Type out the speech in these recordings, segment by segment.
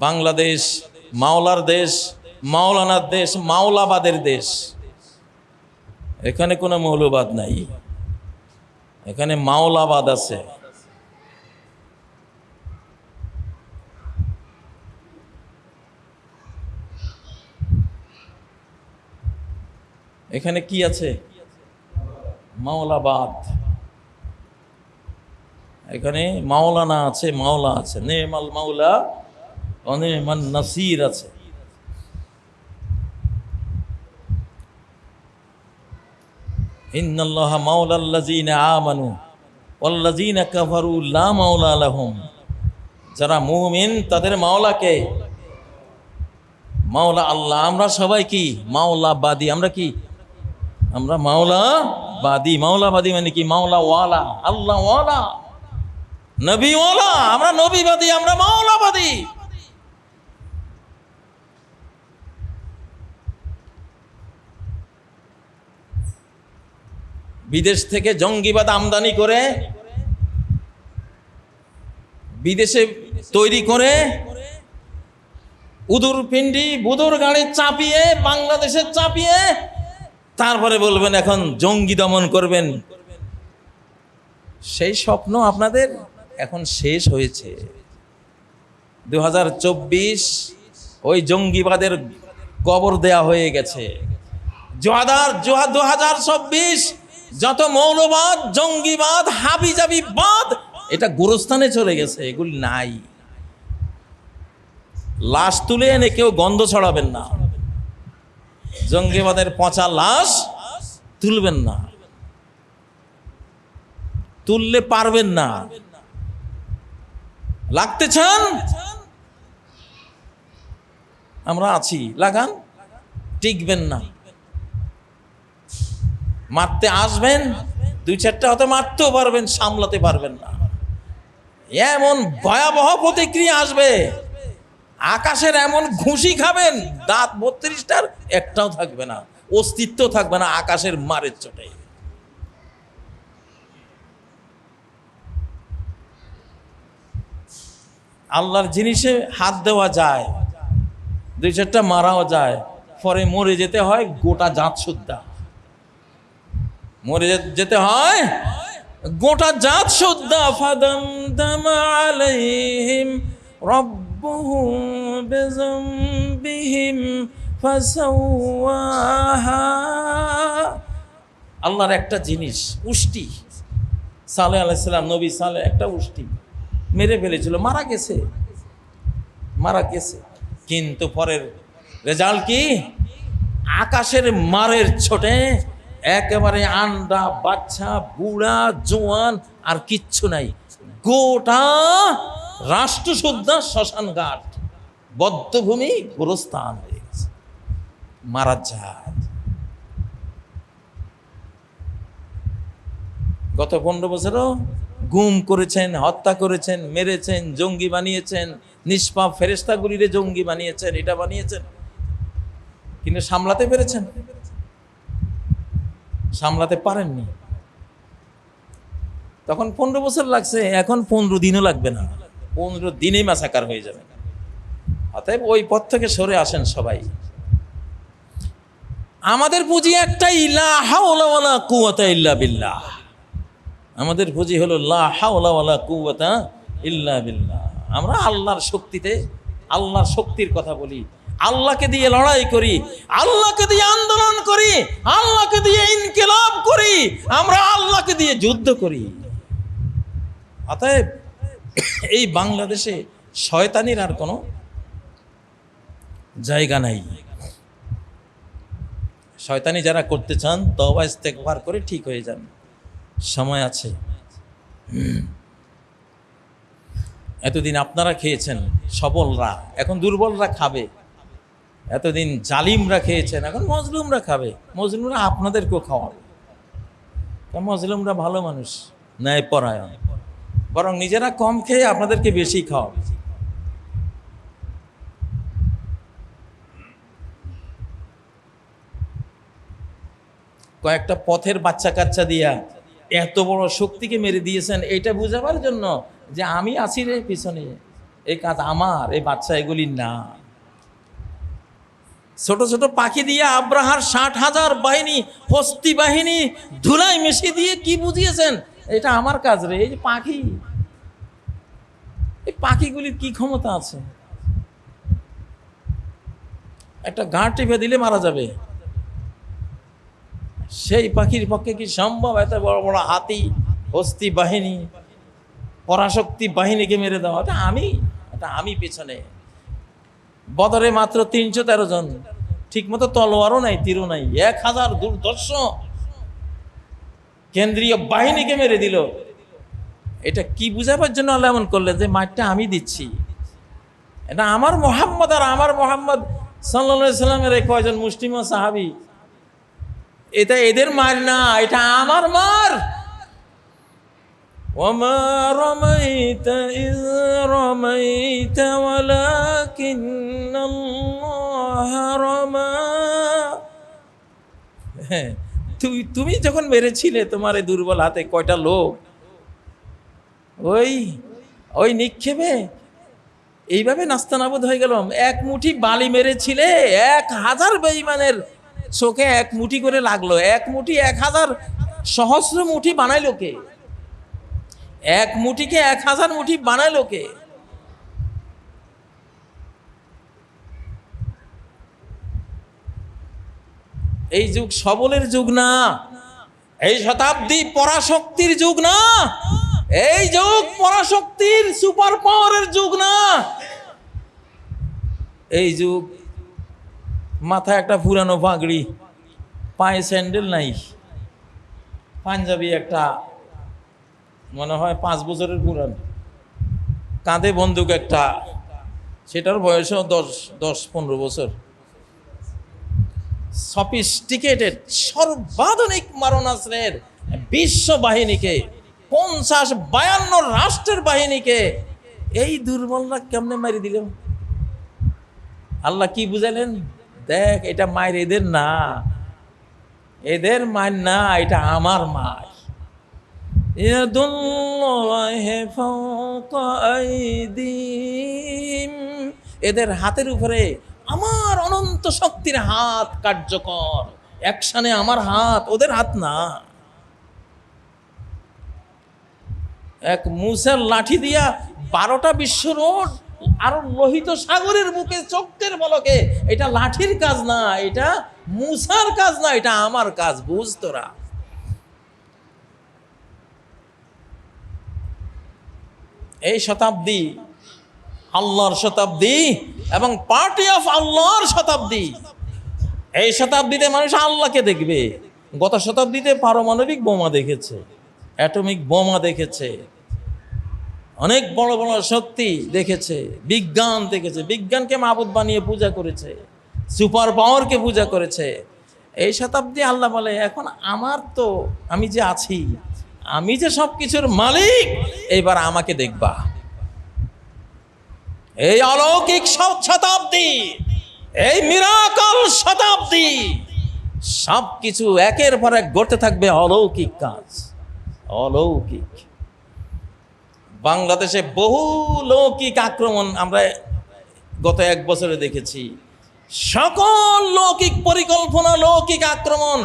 বাংলাদেশ, মাওলার দেশ, মাওলানার দেশ, মাওলাবাদের দেশ। এখানে কোনো মৌলবাদ নাই। এখানে মাওলাবাদ আছে। এখানে কি আছে? মাওলাবাদ। এখানে মাওলানা আছে, মাওলা আছে। নেমাল মাওলা অনেমান নাসির আছে। ইন্নাল্লাহ মাওলাল্লাযীনা আমানু ওয়াল্লাযীনা কাফারু লা মাওলা লাহুম। যারা মুমিন, তাদের মাওলাকে? মাওলা আল্লাহ, আমরা সবাই কি? মাওলাবাদী আমরা কি? আমরা মাওলাবাদী মাওলাবাদী মানে কি? মাওলা ওয়ালা, আল্লাহ ওয়ালা। নবী ওয়ালা, আমরা নবীবাদী আমরা মাওলাবাদী বিদেশ থেকে জঙ্গিবাদ আমদানি করে, বিদেশে তৈরি করে, উদুর পিন্ডি বুদুর গাড়ি চাপিয়ে, বাংলাদেশে চাপিয়ে, তারপরে বলবেন এখন জঙ্গি দমন করবেন। সেই স্বপ্ন আপনাদের এখন শেষ হয়েছে। দু হাজার চব্বিশ ওই জঙ্গিবাদের কবর দেয়া হয়ে গেছে। দু হাজার চব্বিশ যত মৌলবাদ, জঙ্গিবাদ, হাবিজাবি বাদ, এটা গোরস্থানে চলে গেছে, এগুলি নাই। লাশ তুলে এনে কেউ গন্ধ ছড়াবেন না। জঙ্গিবাদের পচা লাশ তুলবেন না। তুললে পারবেন না। লাগতে চান? আমরা আছি। লাগান? টিকবেন না। মারতে আসবেন, দুই চারটা হয়তো মারতেও পারবেন, সামলাতে পারবেন না। এমন ভয়াবহ প্রতিক্রিয়া আসবে, আকাশের এমন ঘুষি খাবেন, দাঁত বত্রিশটার একটাও থাকবে না, অস্তিত্ব থাকবে না আকাশের মারের চোটে। আল্লাহর জিনিসে হাত দেওয়া যায়, দুই চারটা মারাও যায়, পরে মরে যেতে হয় গোটা জাত সুদ্ধা। মরে যেতে হয়। গোটা জাত আল্লাহর একটা জিনিস, উষ্টি। সালে আলাইসালাম নবী সালে একটা উষ্টি। মেরে ফেলেছিল, মারা গেছে। মারা গেছে। কিন্তু পরের রেজাল্ট কি? আকাশের মারের ছোটে একেবারে আন্ডা, বাচ্চা, বুড়া, জোয়ান আর কিচ্ছু নাই। গোটা রাষ্ট্র শুদ্ধা শ্মশান ঘাট বদ্ধভূমি গোরস্থান হয়ে গেছে। মারা যায়। গত পনেরো বছরও গুম করেছেন, হত্যা করেছেন, মেরেছেন, জঙ্গি বানিয়েছেন, নিষ্পাপ ফেরেস্তাগুলিরে জঙ্গি বানিয়েছেন, এটা বানিয়েছেন, কিন্তু সামলাতে পেরেছেন। সামলাতে পারেননি। তখন পনেরো বছর লাগছে, এখন পনেরো দিনও লাগবে না। পনেরো দিনেই মাসাকার হয়ে যাবে। অতএব ওই পথ থেকে সরে আসেন সবাই। আমাদের পুঁজি একটাই লা হাওলা ওয়ালা ইল্লা বিল্লাহ। আমাদের পুঁজি হলো লা হাওলা ওয়ালা ইল্লা বিল্লাহ। আমরা আল্লাহর শক্তিতে, আল্লাহর শক্তির কথা বলি। আল্লাহকে দিয়ে লড়াই করি, আল্লাহকে দিয়ে আন্দোলন করি, আল্লাহকে দিয়ে ইনকিলাব করি, আমরা আল্লাহকে দিয়ে যুদ্ধ করি। অতএব এই বাংলাদেশে শয়তানির আর কোনো জায়গা নাই। শয়তানি যারা করতে চান তবা ইস্তেকবার করে ঠিক হয়ে যান। সময় আছে। এতদিন আপনারা খেয়েছেন সবলরা, এখন দুর্বলরা খাবে। এতদিন জালিমরা খেয়েছেন, এখন মজলুমরা খাবে। মজলুমরা আপনাদেরকেও খাওয়াবে। মজলুমরা ভালো মানুষ ন্যায় পরায়ণ বরং নিজেরা কম খেয়ে আপনাদেরকে বেশি খাওয়াবে। কয়েকটা পথের বাচ্চা কাচ্চা দিয়া এত বড় শক্তিকে মেরে দিয়েছেন, এটা বুঝাবার জন্য যে আমি আছি রে পিছনে। এই কাজ আমার, এই বাচ্চা এগুলি না। ছোট ছোট পাখি দিয়ে আব্রাহার ষাট হাজার বাহিনী, হস্তি বাহিনী ধুলাই মিশিয়ে দিয়ে কি বুঝিয়েছেন? এটা আমার কাজ রে, এই যে পাখি। এই পাখিগুলির কি ক্ষমতা আছে? একটা গাঁ টিপে দিলে মারা যাবে। সেই পাখির পক্ষে কি সম্ভব? এত বড় বড় হাতি, হস্তি বাহিনী, পরাশক্তি বাহিনীকে মেরে দেওয়া? এটা আমি এটা আমি পেছনে। বদরে মাত্র তিনশো তেরো জন। ঠিক মতো তলোয়ারও নাই, তীরও নাই। এক হাজার দুর্দর্শ কেন্দ্রীয় বাহিনীকে মেরে দিল। এটা কি বুঝাবার জন্য আল্লাহ এমন করলে যে মাঠটা আমি দিচ্ছি? এটা আমার মোহাম্মদ আর আমার মোহাম্মদ সাল্লা সাল্লামের এই কয়জন মুসলিম সাহাবি? এটা এদের মার না, এটা আমার মার। وما رميت إذ رميت ولكن الله رمى হ্যাঁ, তুই তুমি যখন মেরেছিলে তোমার এই দুর্বল হাতে কয়টা লোক ওই ওই নিক্ষেপে এইভাবে নাস্তানাবোধ হয়ে গেলাম এক মুঠি বালি মেরেছিলে এক হাজার বেইমানের চোখে এক মুঠি করে লাগলো এক মুঠি এক হাজার সহস্র মুঠি বানাইলো কে এক মুঠিকে এক হাজার মুঠি বানাইলো কে? এই যুগ সবলের যুগ না। এই শতাব্দী পরাশক্তির যুগ না। এই যুগ পরাশক্তির সুপার পাওয়ারের যুগ না। এই যুগ মাথায় একটা পুরানো পাগড়ি পায়ে স্যান্ডেল নাই, পাঞ্জাবি একটা মনে হয় পাঁচ বছরের পুরান। কাঁধে বন্দুক একটা। সেটার বয়সও দশ দশ, পনেরো বছর। সফিস্টিকেটেড সর্বাধুনিক মারণাস্ত্রের বিশ্ব বাহিনীকে পঞ্চাশ বায়ান্ন রাষ্ট্রের বাহিনীকে, এই দুর্বলরা কেমনে মারি দিল? আল্লাহ কি বুঝালেন? দেখ, এটা মায়ের এদের না। এদের মায়ের না, এটা আমার মায় ইয়াদুল্লাহি ফাওকা আইদিহিম। এদের হাতের উপরে আমার অনন্ত শক্তির হাত কার্যকর। একসানে আমার হাত, ওদের হাত না। এক মুসের লাঠি দিয়া বারোটা বিশ্ব রোড আরও লোহিত সাগরের বুকে চোখের বলকে, এটা লাঠির কাজ না, এটা মুসার কাজ না, এটা আমার কাজ, বুঝ তোরা। এই শতাব্দী আল্লাহর শতাব্দী এবং পার্টি অফ আল্লাহর শতাব্দী। এই শতাব্দীতে মানুষ আল্লাহকে দেখবে। গত শতাব্দীতে পারমাণবিক বোমা দেখেছে, অ্যাটমিক বোমা দেখেছে, অনেক বড় বড় শক্তি দেখেছে, বিজ্ঞান দেখেছে, বিজ্ঞানকে মাবুদ বানিয়ে পূজা করেছে, সুপার পাওয়ারকে পূজা করেছে। এই শতাব্দী আল্লাহ বলে, এখন আমার তো, আমি যে আছি আমি যে সব কিছুর মালিক, এইবার আমাকে দেখবা। এই অলৌকিক শতাব্দী, এই মিরাকল শতাব্দী সব কিছু একের পর এক গড়তে থাকবে অলৌকিক কাজ, অলৌকিক। বাংলাদেশে বহু লৌকিক আক্রমণ আমরা গত এক বছরে দেখেছি। সকল লৌকিক পরিকল্পনা, লৌকিক আক্রমণ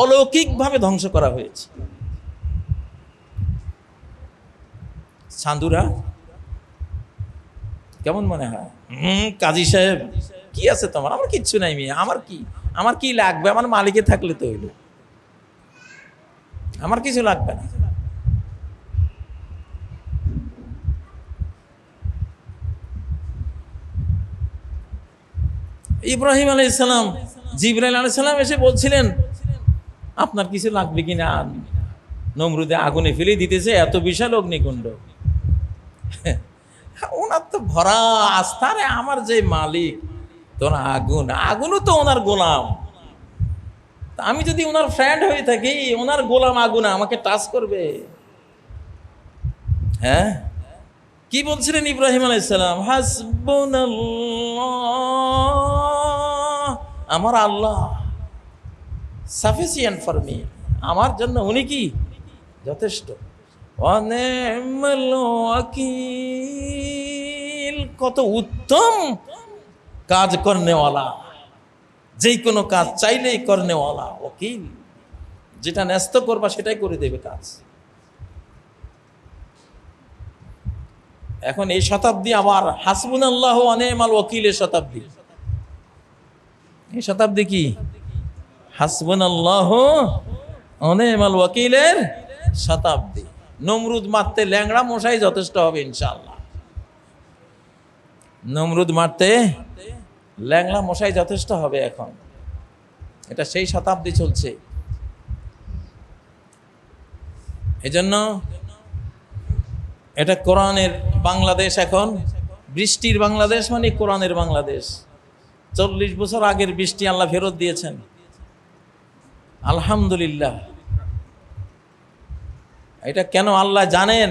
অলৌকিকভাবে ধ্বংস করা হয়েছে। সাধুরা কেমন মনে হয়? হুম, কাজী সাহেব, কি আছে তোমার? আমার কিচ্ছু নাই মেয়ে, আমার কি? আমার কি লাগবে? আমার মালিকে থাকলে তো হইল। আমার কিছু লাগবে না। ইব্রাহিম আলাই ইসলাম জিব্রাইল আলাই সালাম এসে বলছিলেন, আপনার কিছু লাগবে কিনা? নমরুদে আগুনে ফেলে দিতেছে, এত বিশাল অগ্নিকুণ্ড। ওনার তো ভরা আস্থা রে, আমার যে মালিক, তোর আগুন, আগুনও তো ওনার গোলাম। আমি যদি ওনার ফ্রেন্ড হয়ে থাকি, ওনার গোলাম আগুন আমাকে টাচ করবে। হ্যাঁ? কি বলছিলেন ইব্রাহিম আলাইসালাম হাসবুনাল্লাহ, আমার আল্লাহ সাফিসিয়েন্ট ফর মি আমার জন্য উনি কি? যথেষ্ট। কত উত্তম কাজ করনেওয়ালা। যেই কোনো কাজ চাইলেই করনেওয়ালা, ওকিল। যেটা ন্যস্ত করবা সেটাই করে দেবে কাজ। এখন এই শতাব্দী আবার হাসবুন আল্লাহ অনেমাল ওকিলের শতাব্দী। এই শতাব্দী কি? হাসবুন আল্লাহ অনেমাল ওকিলের শতাব্দী। নমরুদ মারতে ল্যাংড়া মশাই যথেষ্ট হবে ইনশাল্লাহ নমরুদ মারতে ল্যাংড়া মশাই যথেষ্ট হবে এখন। এটা সেই শতাব্দী চলছে। এজন্য এটা কোরআনের বাংলাদেশ এখন। বৃষ্টির বাংলাদেশ মানে কোরআনের বাংলাদেশ। চল্লিশ বছর আগের বৃষ্টি আল্লাহ ফেরত দিয়েছেন। আলহামদুলিল্লাহ। এটা কেন আল্লাহ জানেন?